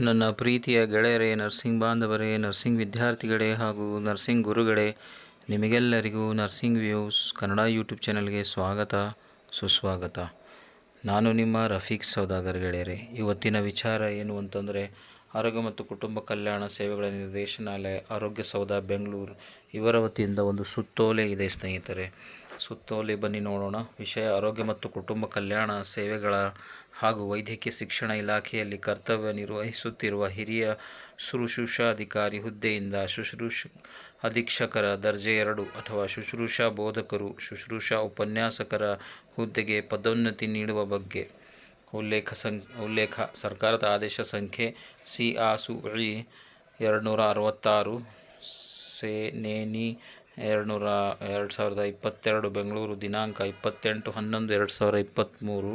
ನನ್ನ ಪ್ರೀತಿಯ ಗೆಳೆಯರೇ ನರ್ಸಿಂಗ್ ಬಾಂಧವರೇ ನರ್ಸಿಂಗ್ ವಿದ್ಯಾರ್ಥಿಗಳೇ ಹಾಗೂ ನರ್ಸಿಂಗ್ ಗುರುಗಳೇ, ನಿಮಗೆಲ್ಲರಿಗೂ ನರ್ಸಿಂಗ್ ವ್ಯೂಸ್ ಕನ್ನಡ ಯೂಟ್ಯೂಬ್ ಚಾನಲ್ಗೆ ಸ್ವಾಗತ, ಸುಸ್ವಾಗತ. ನಾನು ನಿಮ್ಮ ರಫೀಕ್ ಸೌದಾಗರ್ ಗೆಳೆಯರೇ. ಇವತ್ತಿನ ವಿಚಾರ ಏನು ಅಂತಂದರೆ, ಆರೋಗ್ಯ ಮತ್ತು ಕುಟುಂಬ ಕಲ್ಯಾಣ ಸೇವೆಗಳ ನಿರ್ದೇಶನಾಲಯ, ಆರೋಗ್ಯ ಸೌಧ, ಬೆಂಗಳೂರು ಇವರ ವತಿಯಿಂದ ಒಂದು ಸುತ್ತೋಲೆ ಇದೆ ಸ್ನೇಹಿತರೆ. ಸುತ್ತೋಲೆ ಬನ್ನಿ ನೋಡೋಣ. ವಿಷಯ ಆರೋಗ್ಯ ಮತ್ತು ಕುಟುಂಬ ಕಲ್ಯಾಣ ಸೇವೆಗಳ ಹಾಗೂ ವೈದ್ಯಕೀಯ ಶಿಕ್ಷಣ ಇಲಾಖೆಯಲ್ಲಿ ಕರ್ತವ್ಯ ನಿರ್ವಹಿಸುತ್ತಿರುವ ಹಿರಿಯ ಶುಶ್ರೂಷಾಧಿಕಾರಿ ಹುದ್ದೆಯಿಂದ ಶುಶ್ರೂಷ ಅಧೀಕ್ಷಕರ ದರ್ಜೆ ಎರಡು ಅಥವಾ ಶುಶ್ರೂಷಾ ಬೋಧಕರು ಶುಶ್ರೂಷಾ ಉಪನ್ಯಾಸಕರ ಹುದ್ದೆಗೆ ಪದೋನ್ನತಿ ನೀಡುವ ಬಗ್ಗೆ ಉಲ್ಲೇಖ ಸಂ, ಉಲ್ಲೇಖ ಸರ್ಕಾರದ ಆದೇಶ ಸಂಖ್ಯೆ ಸಿ ಆ ಸು ಇ ಎರಡು ನೂರ ಅರವತ್ತಾರು. ಸೆ ನೇನಿ ಎರಡು ನೂರ ಎರಡು ಸಾವಿರದ ಇಪ್ಪತ್ತೆರಡು ಬೆಂಗಳೂರು ದಿನಾಂಕ ಇಪ್ಪತ್ತೆಂಟು ಹನ್ನೊಂದು ಎರಡು ಸಾವಿರದ ಇಪ್ಪತ್ತ್ಮೂರು.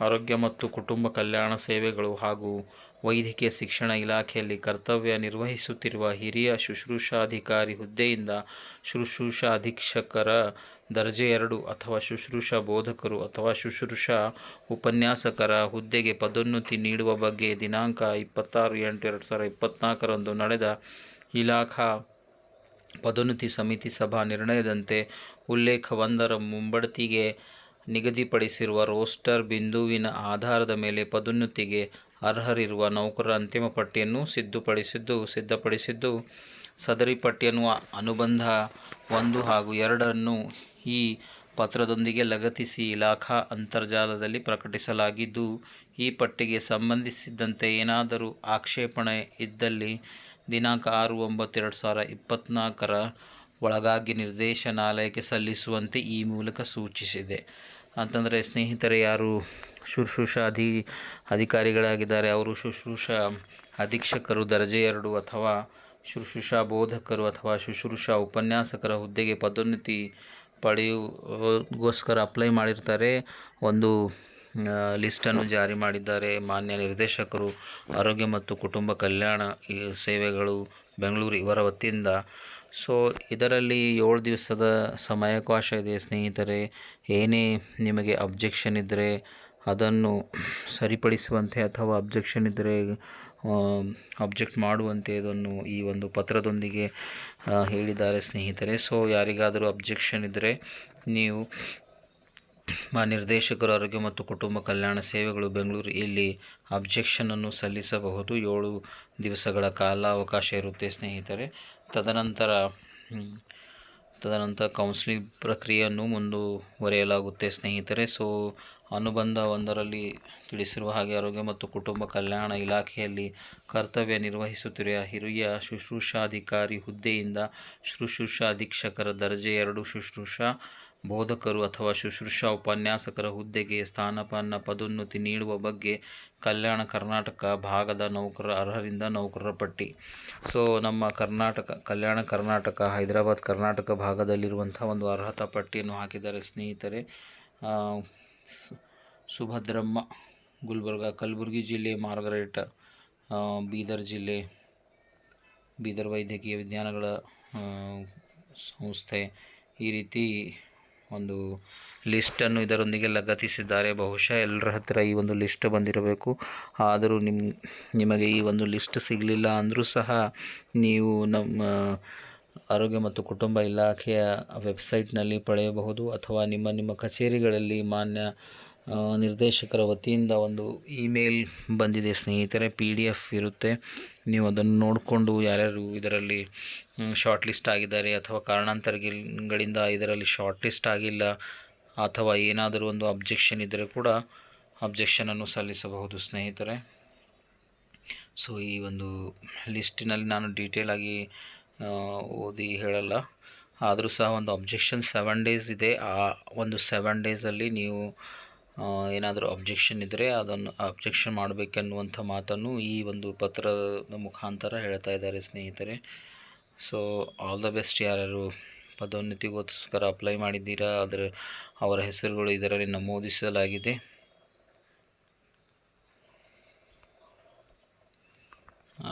ಆರೋಗ್ಯ ಮತ್ತು ಕುಟುಂಬ ಕಲ್ಯಾಣ ಸೇವೆಗಳು ಹಾಗೂ ವೈದ್ಯಕೀಯ ಶಿಕ್ಷಣ ಇಲಾಖೆಯಲ್ಲಿ ಕರ್ತವ್ಯ ನಿರ್ವಹಿಸುತ್ತಿರುವ ಹಿರಿಯ ಶುಶ್ರೂಷಾಧಿಕಾರಿ ಹುದ್ದೆಯಿಂದ ಶುಶ್ರೂಷಾ ಅಧೀಕ್ಷಕರ ದರ್ಜೆ ಎರಡು ಅಥವಾ ಶುಶ್ರೂಷಾ ಬೋಧಕರು ಅಥವಾ ಶುಶ್ರೂಷಾ ಉಪನ್ಯಾಸಕರ ಹುದ್ದೆಗೆ ಪದೋನ್ನತಿ ನೀಡುವ ಬಗ್ಗೆ ದಿನಾಂಕ ಇಪ್ಪತ್ತಾರು ಎಂಟು ಎರಡು ಸಾವಿರದ ಇಪ್ಪತ್ತ್ನಾಲ್ಕರಂದು ನಡೆದ ಇಲಾಖಾ ಪದೋನ್ನತಿ ಸಮಿತಿ ಸಭಾ ನಿರ್ಣಯದಂತೆ ಉಲ್ಲೇಖ ಒಂದರ ಮುಂಬಡ್ತಿಗೆ ನಿಗದಿಪಡಿಸಿರುವ ರೋಸ್ಟರ್ ಬಿಂದುವಿನ ಆಧಾರದ ಮೇಲೆ ಪದೋನ್ನತಿಗೆ ಅರ್ಹರಿರುವ ನೌಕರರ ಅಂತಿಮ ಪಟ್ಟಿಯನ್ನು ಸಿದ್ಧಪಡಿಸಿದ್ದು ಸಿದ್ಧಪಡಿಸಿದ್ದು ಸದರಿ ಪಟ್ಟಿಯನ್ನು ಅನುಬಂಧ ಒಂದು ಹಾಗೂ ಎರಡನ್ನು ಈ ಪತ್ರದೊಂದಿಗೆ ಲಗತ್ತಿಸಿ ಇಲಾಖಾ ಅಂತರ್ಜಾಲದಲ್ಲಿ ಪ್ರಕಟಿಸಲಾಗಿದ್ದು, ಈ ಪಟ್ಟಿಗೆ ಸಂಬಂಧಿಸಿದಂತೆ ಏನಾದರೂ ಆಕ್ಷೇಪಣೆ ಇದ್ದಲ್ಲಿ ದಿನಾಂಕ ಆರು ಒಂಬತ್ತು ಎರಡು ಸಾವಿರ ಇಪ್ಪತ್ತ್ನಾಲ್ಕರ ಒಳಗಾಗಿ ನಿರ್ದೇಶನಾಲಯಕ್ಕೆ ಸಲ್ಲಿಸುವಂತೆ ಈ ಮೂಲಕ ಸೂಚಿಸಿದೆ. ಅಂತಂದರೆ ಸ್ನೇಹಿತರೆ, ಯಾರು ಶುಶ್ರೂಷಾ ಅಧಿ, ಅಧಿಕಾರಿಗಳಾಗಿದ್ದಾರೆ, ಅವರು ಶುಶ್ರೂಷ ಅಧೀಕ್ಷಕರು, ದರ್ಜೆ ಎರಡು ಅಥವಾ ಶುಶ್ರೂಷಾ ಬೋಧಕರು ಅಥವಾ ಶುಶ್ರೂಷಾ ಉಪನ್ಯಾಸಕರ ಹುದ್ದೆಗೆ ಪದೋನ್ನತಿ ಪಡೆಯುವಗೋಸ್ಕರ ಅಪ್ಲೈ ಮಾಡಿರ್ತಾರೆ. ಒಂದು ಲಿಸ್ಟನ್ನು ಜಾರಿ ಮಾಡಿದ್ದಾರೆ. ಮಾನ್ಯ ನಿರ್ದೇಶಕರು, ಆರೋಗ್ಯ ಮತ್ತು ಕುಟುಂಬ ಕಲ್ಯಾಣ ಸೇವೆಗಳು ಬೆಂಗಳೂರು ಇವರ ವತಿಯಿಂದ. ಸೊ ಇದರಲ್ಲಿ ಏಳು ದಿವಸದ ಸಮಯಾವಕಾಶ ಇದೆ ಸ್ನೇಹಿತರೆ. ಏನೇ ನಿಮಗೆ ಅಬ್ಜೆಕ್ಷನ್ ಇದ್ದರೆ ಅದನ್ನು ಸರಿಪಡಿಸುವಂತೆ ಅಥವಾ ಅಬ್ಜೆಕ್ಷನ್ ಇದ್ದರೆ ಅಬ್ಜೆಕ್ಟ್ ಮಾಡುವಂತೆ ಇದನ್ನು ಈ ಒಂದು ಪತ್ರದೊಂದಿಗೆ ಹೇಳಿದ್ದಾರೆ ಸ್ನೇಹಿತರೆ. ಸೊ ಯಾರಿಗಾದರೂ ಅಬ್ಜೆಕ್ಷನ್ ಇದ್ದರೆ ನೀವು ನಿರ್ದೇಶಕರು, ಆರೋಗ್ಯ ಮತ್ತು ಕುಟುಂಬ ಕಲ್ಯಾಣ ಸೇವೆಗಳು ಬೆಂಗಳೂರು. ಇಲ್ಲಿ ಅಬ್ಜೆಕ್ಷನನ್ನು ಸಲ್ಲಿಸಬಹುದು. ಏಳು ದಿವಸಗಳ ಕಾಲಾವಕಾಶ ಇರುತ್ತೆ ಸ್ನೇಹಿತರೆ. ತದನಂತರ ತದನಂತರ ಕೌನ್ಸಿಲಿಂಗ್ ಪ್ರಕ್ರಿಯೆಯನ್ನು ಮುಂದುವರೆಯಲಾಗುತ್ತೆ ಸ್ನೇಹಿತರೆ. ಸೊ ಅನುಬಂಧ ಒಂದರಲ್ಲಿ ತಿಳಿಸಿರುವ ಹಾಗೆ ಆರೋಗ್ಯ ಮತ್ತು ಕುಟುಂಬ ಕಲ್ಯಾಣ ಇಲಾಖೆಯಲ್ಲಿ ಕರ್ತವ್ಯ ನಿರ್ವಹಿಸುತ್ತಿರುವ ಹಿರಿಯ ಶುಶ್ರೂಷಾಧಿಕಾರಿ ಹುದ್ದೆಯಿಂದ ಶುಶ್ರೂಷಾ ಅಧೀಕ್ಷಕರ ದರ್ಜೆ ಎರಡು ಶುಶ್ರೂಷಾ ಬೋಧಕರು ಅಥವಾ ಶುಶ್ರೂಷಾ ಉಪನ್ಯಾಸಕರ ಹುದ್ದೆಗೆ ಸ್ಥಾನಪನ್ನ ಪದೋನ್ನತಿ ನೀಡುವ ಬಗ್ಗೆ ಕಲ್ಯಾಣ ಕರ್ನಾಟಕ ಭಾಗದ ನೌಕರರ ಅರ್ಹರಿಂದ ನೌಕರರ ಪಟ್ಟಿ. ಸೊ, ನಮ್ಮ ಕರ್ನಾಟಕ, ಕಲ್ಯಾಣ ಕರ್ನಾಟಕ, ಹೈದರಾಬಾದ್ ಕರ್ನಾಟಕ ಭಾಗದಲ್ಲಿರುವಂಥ ಒಂದು ಅರ್ಹತಾ ಪಟ್ಟಿಯನ್ನು ಹಾಕಿದ್ದಾರೆ ಸ್ನೇಹಿತರೆ. ಸುಭದ್ರಮ್ಮ, ಗುಲ್ಬರ್ಗ, ಕಲಬುರಗಿ ಜಿಲ್ಲೆ, ಮಾರ್ಗರೇಟ್ ಬೀದರ್ ಜಿಲ್ಲೆ, ಬೀದರ್ ವೈದ್ಯಕೀಯ ವಿಜ್ಞಾನಗಳ ಸಂಸ್ಥೆ ಈ ರೀತಿ ಒಂದು ಲಿಸ್ಟನ್ನು ಇದರೊಂದಿಗೆ ಲಗತ್ತಿಸಿದ್ದಾರೆ. ಬಹುಶಃ ಎಲ್ಲರ ಹತ್ತಿರ ಈ ಒಂದು ಲಿಸ್ಟ್ ಬಂದಿರಬೇಕು. ಆದರೂ ನಿಮ್ಮ ನಿಮಗೆ ಈ ಒಂದು ಲಿಸ್ಟ್ ಸಿಗಲಿಲ್ಲ ಅಂದರೂ ಸಹ ನೀವು ನಮ್ಮ ಆರೋಗ್ಯ ಮತ್ತು ಕುಟುಂಬ ಇಲಾಖೆಯ ವೆಬ್ಸೈಟ್ನಲ್ಲಿ ಪಡೆಯಬಹುದು ಅಥವಾ ನಿಮ್ಮ ನಿಮ್ಮ ಕಚೇರಿಗಳಲ್ಲಿ ಮಾನ್ಯ ನಿರ್ದೇಶಕರ ವತಿಯಿಂದ ಒಂದು ಇಮೇಲ್ ಬಂದಿದೆ, ಸ್ನೇಹಿತರೆ, ಪಿ ಡಿ ಎಫ್ ಇರುತ್ತೆ. ನೀವು ಅದನ್ನು ನೋಡಿಕೊಂಡು ಯಾರ್ಯಾರು ಇದರಲ್ಲಿ ಶಾರ್ಟ್ ಲಿಸ್ಟ್ ಆಗಿದ್ದಾರೆ ಅಥವಾ ಕಾರಣಾಂತರಗಳಿಂದ ಇದರಲ್ಲಿ ಶಾರ್ಟ್ ಲಿಸ್ಟ್ ಆಗಿಲ್ಲ ಅಥವಾ ಏನಾದರೂ ಒಂದು ಅಬ್ಜೆಕ್ಷನ್ ಇದ್ದರೆ ಕೂಡ ಅಬ್ಜೆಕ್ಷನನ್ನು ಸಲ್ಲಿಸಬಹುದು, ಸ್ನೇಹಿತರೆ. ಸೊ ಈ ಒಂದು ಲಿಸ್ಟಿನಲ್ಲಿ ನಾನು ಡೀಟೇಲಾಗಿ ಓದಿ ಹೇಳಲ್ಲ. ಆದರೂ ಸಹ ಒಂದು ಅಬ್ಜೆಕ್ಷನ್ ಸೆವೆನ್ ಡೇಸ್ ಇದೆ. ಆ ಒಂದು ಸೆವೆನ್ ಡೇಸಲ್ಲಿ ನೀವು ಏನಾದರೂ ಅಬ್ಜೆಕ್ಷನ್ ಇದ್ದರೆ ಅದನ್ನು ಅಬ್ಜೆಕ್ಷನ್ ಮಾಡಬೇಕೆನ್ನುವಂಥ ಮಾತನ್ನು ಈ ಒಂದು ಪತ್ರದ ಮುಖಾಂತರ ಹೇಳ್ತಾ ಇದ್ದಾರೆ ಸ್ನೇಹಿತರೆ. ಸೊ ಆಲ್ ದ ಬೆಸ್ಟ್ ಯಾರ್ಯಾರು ಪದೋನ್ನತಿಗೋಸ್ಕರ ಅಪ್ಲೈ ಮಾಡಿದ್ದೀರಾ ಅದರ ಅವರ ಹೆಸರುಗಳು ಇದರಲ್ಲಿ ನಮೂದಿಸಲಾಗಿದೆ.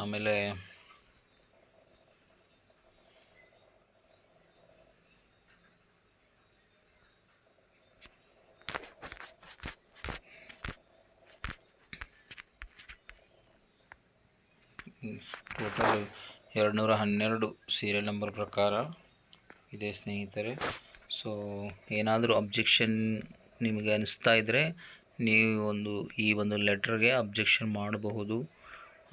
ಆಮೇಲೆ ಟೋಟಲ್ ಎರಡುನೂರ ಹನ್ನೆರಡು ಸೀರಿಯಲ್ ನಂಬರ್ ಪ್ರಕಾರ ಇದೆ ಸ್ನೇಹಿತರೆ. ಸೊ ಏನಾದರೂ ಅಬ್ಜೆಕ್ಷನ್ ನಿಮಗೆ ಅನಿಸ್ತಾ ಇದ್ದರೆ ನೀವು ಒಂದು ಈ ಒಂದು ಲೆಟ್ರ್ಗೆ ಅಬ್ಜೆಕ್ಷನ್ ಮಾಡಬಹುದು.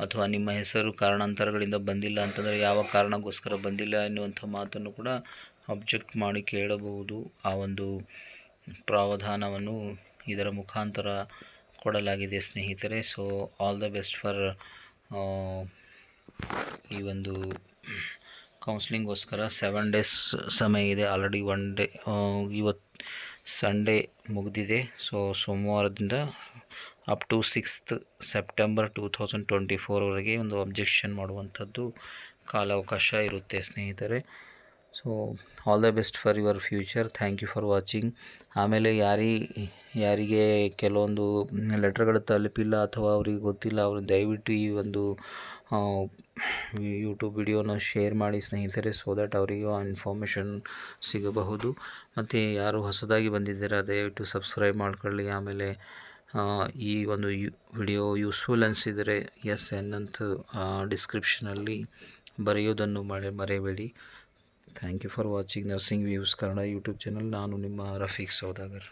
ಅಥವಾ ನಿಮ್ಮ ಹೆಸರು ಕಾರಣಾಂತರಗಳಿಂದ ಬಂದಿಲ್ಲ ಅಂತಂದರೆ ಯಾವ ಕಾರಣಕ್ಕೋಸ್ಕರ ಬಂದಿಲ್ಲ ಎನ್ನುವಂಥ ಮಾತನ್ನು ಕೂಡ ಅಬ್ಜೆಕ್ಟ್ ಮಾಡಿ ಕೇಳಬಹುದು. ಆ ಒಂದು ಪ್ರಾವಧಾನವನ್ನು ಇದರ ಮುಖಾಂತರ ಕೊಡಲಾಗಿದೆ ಸ್ನೇಹಿತರೆ. So all the best for ಈ ಒಂದು ಕೌನ್ಸ್ಲಿಂಗ್ಗೋಸ್ಕರ ಸೆವೆನ್ ಡೇಸ್ ಸಮಯ ಇದೆ. ಆಲ್ರೆಡಿ ಒನ್ ಡೇ ಇವತ್ತು ಸಂಡೇ ಮುಗಿದಿದೆ. ಸೊ ಸೋಮವಾರದಿಂದ up to sixth September two thousand twenty ಫೋರ್ವರೆಗೆ ಒಂದು ಅಬ್ಜೆಕ್ಷನ್ ಮಾಡುವಂಥದ್ದು ಕಾಲಾವಕಾಶ ಇರುತ್ತೆ ಸ್ನೇಹಿತರೆ. So all the best for your future thank you for watching ಆಮೇಲೆ ಯಾರಿ, ಯಾರಿಗೆ ಕೆಲವೊಂದು ಲೆಟ್ರ್ಗಳು ತಲುಪಿಲ್ಲ ಅಥವಾ ಅವ್ರಿಗೆ ಗೊತ್ತಿಲ್ಲ, ಅವರು ದಯವಿಟ್ಟು ಈ ಒಂದು ಯೂಟ್ಯೂಬ್ ವಿಡಿಯೋನ ಶೇರ್ ಮಾಡಿ ಸ್ನೇಹಿತರೆ ಸೊ ದ್ಯಾಟ್ ಅವರಿಗೂ ಆ ಇನ್ಫಾರ್ಮೇಷನ್ ಸಿಗಬಹುದು. ಮತ್ತು ಯಾರು ಹೊಸದಾಗಿ ಬಂದಿದ್ದೀರಾ, ದಯವಿಟ್ಟು ಸಬ್ಸ್ಕ್ರೈಬ್ ಮಾಡ್ಕೊಳ್ಳಿ. ಆಮೇಲೆ ಈ ಒಂದು ಯು ವಿಡಿಯೋ ಯೂಸ್ಫುಲ್ ಅನಿಸಿದರೆ ಎಸ್ ಎನ್ ಅಂತ ಡಿಸ್ಕ್ರಿಪ್ಷನಲ್ಲಿ ಬರೆಯೋದನ್ನು ಮಳೆ ಮರೆಯಬೇಡಿ thank you for watching nursing views Kannada YouTube channel ನಾನು ನಿಮ್ಮ ರಫೀಕ್ ಸೌದಾಗರ್.